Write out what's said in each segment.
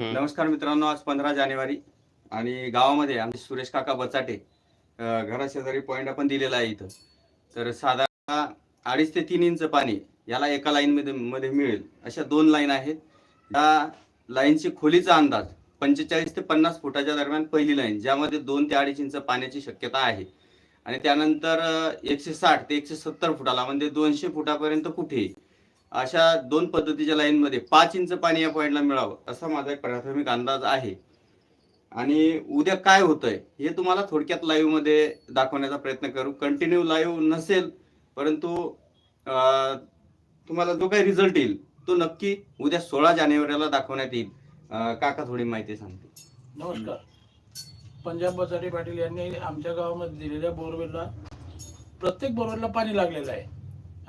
नमस्कार मित्रांनो आज पंधरा जानेवारी आणि गावामध्ये आमचे सुरेश काका बचाटे घराशेजारी पॉईंट आपण दिलेला आहे इथं. तर साधारण अडीच ते तीन इंच पाणी याला एका लाईन मध्ये मध्ये मिळेल. अशा दोन लाईन आहेत. या लाईनची खोलीचा अंदाज पंचेचाळीस ते पन्नास फुटाच्या दरम्यान पहिली लाईन ज्यामध्ये दोन ते अडीच इंच पाण्याची शक्यता आहे. आणि त्यानंतर एकशे साठ ते एकशे सत्तर फुटाला म्हणजे दोनशे फुटापर्यंत कुठे अशा दोन पद्धतीच्या लाईनमध्ये पाच इंच पाणी या पॉईंटला मिळावं असा माझा एक प्राथमिक अंदाज आहे. आणि उद्या काय होतंय हे तुम्हाला थोडक्यात लाईव्हमध्ये दाखवण्याचा प्रयत्न करू. कंटिन्यू लाईव्ह नसेल परंतु तुम्हाला जो काही रिझल्ट येईल तो नक्की उद्या सोळा जानेवारीला दाखवण्यात येईल. काका थोडी माहिती सांगते. नमस्कार. पंजाब बचाटे पाटील यांनी आमच्या गावामध्ये दिलेल्या बोरवेलला प्रत्येक बोरवेलला पाणी लागलेलं आहे.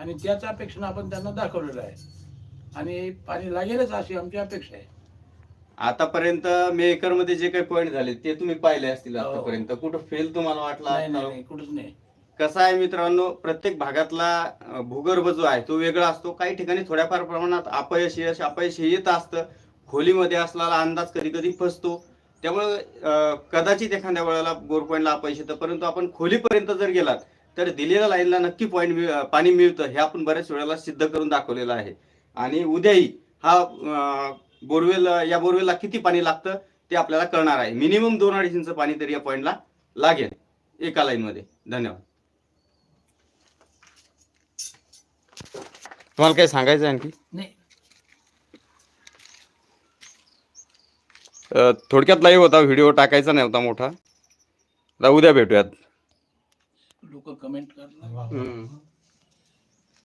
आणि त्याच अपेक्षेनं आपण त्यांना दाखवलेलं आहे. आणि पाणी लागेलच अशी आमची अपेक्षा आहे. आतापर्यंत मे एकरमध्ये जे काही पॉईंट झाले ते तुम्ही पाहिले असतील हो. आतापर्यंत. कुठं फेल तुम्हाला वाटला? नाही नाही, कुठंच नाही. कसा आहे मित्रांनो प्रत्येक भागातला अं, भूगर्भ जो आहे तो वेगळा असतो. काही ठिकाणी थोड्याफार प्रमाणात अपयश यश अपयश हे येत असतं. खोलीमध्ये असलेला अंदाज कधी कधी फसतो. त्यामुळे कदाचित एखाद्या वेळेला बोर पॉईंटला अपयश येतं. परंतु आपण खोलीपर्यंत जर गेलात तर दिलेल्या लाईनला नक्की पॉईंट पाणी मिळतं हे आपण बऱ्याच वेळेला सिद्ध करून दाखवलेलं आहे. आणि उद्याही हा बोरवेल या बोरवेलला किती पाणी लागतं ते आपल्याला कळणार आहे. मिनिमम दोन अडीच इंच पाणी तरी या पॉईंटला लागेल एका लाईनमध्ये धन्यवाद. तुम्हाला काही सांगायचं आणखी? थोडक्यात लाईव्ह होता व्हिडिओ टाकायचा नाही होता मोठा उद्या भेटूयात. लोक कमेंट करणार.